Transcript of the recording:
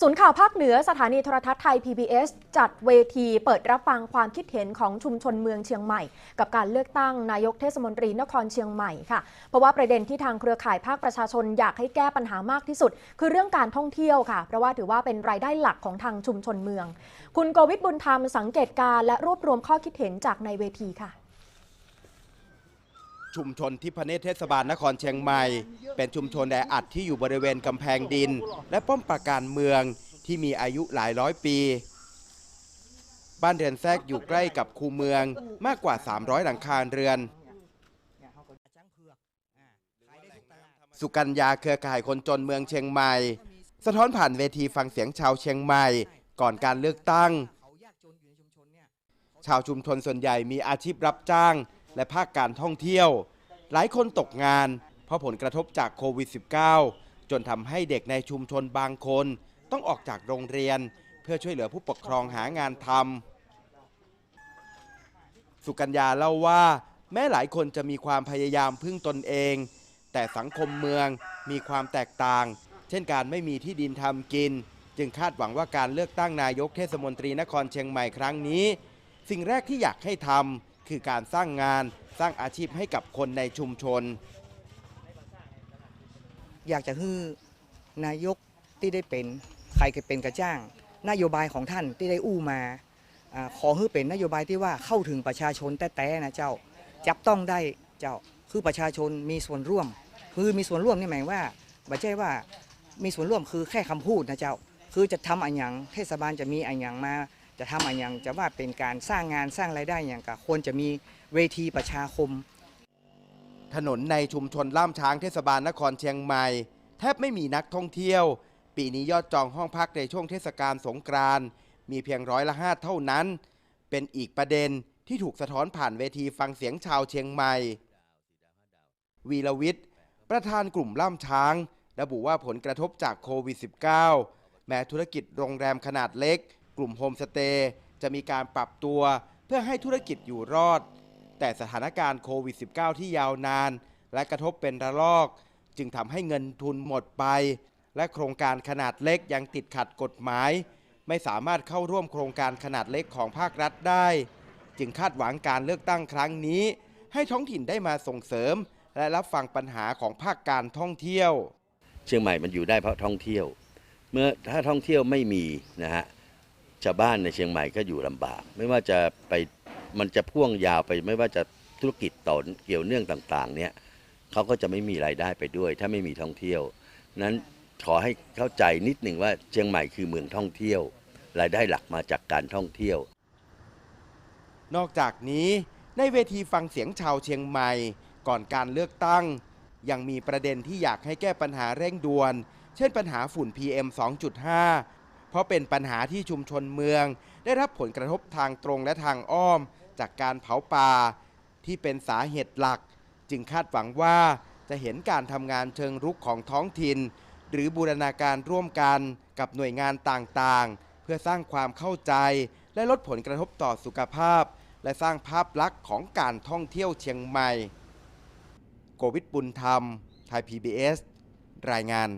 ศูนย์ข่าวภาคเหนือสถานีโทรทัศน์ไทย PBS จัดเวทีเปิดรับฟังความคิดเห็นของชุมชนเมืองเชียงใหม่ กับการเลือกตั้งนายกเทศมนตรีนครเชียงใหม่ค่ะ เพราะว่าประเด็นที่ทางเครือข่ายภาคประชาชนอยากให้แก้ปัญหามากที่สุด คือเรื่องการท่องเที่ยวค่ะ เพราะว่าถือว่าเป็นรายได้หลักของทางชุมชนเมือง คุณโกวิทบุญธรรมสังเกตการและรวบรวมข้อคิดเห็นจากในเวทีค่ะ ชุมชนทิพเนศเทศบาลนครเชียงใหม่ เป็นชุมชนแออัดที่อยู่บริเวณกำแพงดิน และป้อมปราการเมืองที่มีอายุหลายร้อยปี บ้านเรือนแทรกอยู่ใกล้กับคูเมืองมากกว่า 300 หลังคาเรือน สุกัญญาเครือข่ายคนจนเมืองเชียงใหม่ สะท้อนผ่านเวทีฟังเสียงชาวเชียงใหม่ ก่อนการเลือกตั้ง ชาวชุมชนส่วนใหญ่มีอาชีพรับจ้าง และภาคการท่องเที่ยว หลายคนตกงาน เพราะผลกระทบจากโควิด -19 จนทำให้เด็กในชุมชนบางคน ต้องออกจากโรงเรียน เพื่อช่วยเหลือผู้ปกครองหางานทำสุกัญญาเล่าว่า แม้หลายคนจะมีความพยายามพึ่งตนเอง แต่สังคมเมืองมีความแตกต่าง เช่นการไม่มีที่ดินทำกิน จึงคาดหวังว่าการเลือกตั้งนายกเทศมนตรีนครเชียงใหม่ครั้งนี้ สิ่งแรกที่อยากให้ทำ คือการสร้างงานสร้างอาชีพให้กับคนในชุมชน อยากจะให้นายกที่ได้เป็น ใครก็เป็นกระจ้าง นโยบายของท่านที่ได้อู้มาอขอให้เป็นนโยบายที่ว่าเข้าถึงประชาชนแต่แต่นะเจ้า จับต้องได้เจ้าคือประชาชนมีส่วนร่วม คือมีส่วนร่วมนี่หมายว่าไม่ใช่ว่ามีส่วนร่วมคือแค่คำพูดนะเจ้า คือจะทำอันย่างเทศบาลจะมีอันย่างมา จะทำอันอย่างจะว่าเป็นการสร้างงานสร้างรายได้อย่างกับควรจะมีเวทีประชาคม ถนนในชุมชนล่ามช้างเทศบาลนครเชียงใหม่ แทบไม่มีนักท่องเที่ยว ปีนี้ยอดจองห้องพักในช่วงเทศกาลสงกรานต์มีเพียงร้อยละห้าเท่านั้น เป็นอีกประเด็นที่ถูกสะท้อนผ่านเวทีฟังเสียงชาวเชียงใหม่ วีรวิทย์ ประธานกลุ่มล่ามช้าง ระบุว่าผลกระทบจากโควิด -19 แม้ธุรกิจโรงแรมขนาดเล็ก กลุ่มโฮมสเตย์จะมีการปรับตัวเพื่อให้ธุรกิจอยู่รอด แต่สถานการณ์โควิด -19 ที่ยาวนาน และกระทบเป็นระลอก จึงทำให้เงินทุนหมดไป และโครงการขนาดเล็กยังติดขัดกฎหมาย ไม่สามารถเข้าร่วมโครงการขนาดเล็กของภาครัฐได้ จึงคาดหวังการเลือกตั้งครั้งนี้ ให้ท้องถิ่นได้มาส่งเสริม และรับฟังปัญหาของภาคการท่องเที่ยว เชียงใหม่มันอยู่ได้เพราะท่องเที่ยว เมื่อถ้าท่องเที่ยวไม่มีนะฮะ ชาวบ้านในเชียงใหม่ก็อยู่ลำบาก ไม่ว่าจะไปมันจะพ่วงยาวไปไม่ว่าจะธุรกิจต่อเกี่ยวเนื่องต่างๆ เนี่ยเขาก็จะไม่มีรายได้ไปด้วย ถ้าไม่มีท่องเที่ยว นั้นขอให้เข้าใจนิดหนึ่งว่าเชียงใหม่คือเมืองท่องเที่ยว รายได้หลักมาจากการท่องเที่ยว นอกจากนี้ในเวทีฟังเสียงชาวเชียงใหม่ ก่อนการเลือกตั้ง ยังมีประเด็นที่อยากให้แก้ปัญหาเร่งด่วน เช่นปัญหาฝุ่น PM 2.5 ราะเป็นปัญหาที่ชุมชนเมือง ได้รับผลกระทบทางตรงและทางอ้อม จากการเผาป่าที่เป็นสาเหตุหลัก จึงคาดหวังว่าจะเห็นการทำงานเชิงรุกของท้องถิ่น หรือบูรณาการร่วมกันกับหน่วยงานต่างๆ เพื่อสร้างความเข้าใจ และลดผลกระทบต่อสุขภาพ และสร้างภาพลักษณ์ของการท่องเที่ยวเชียงใหม่ โกวิทบุญธรรม ไทย PBS รายงาน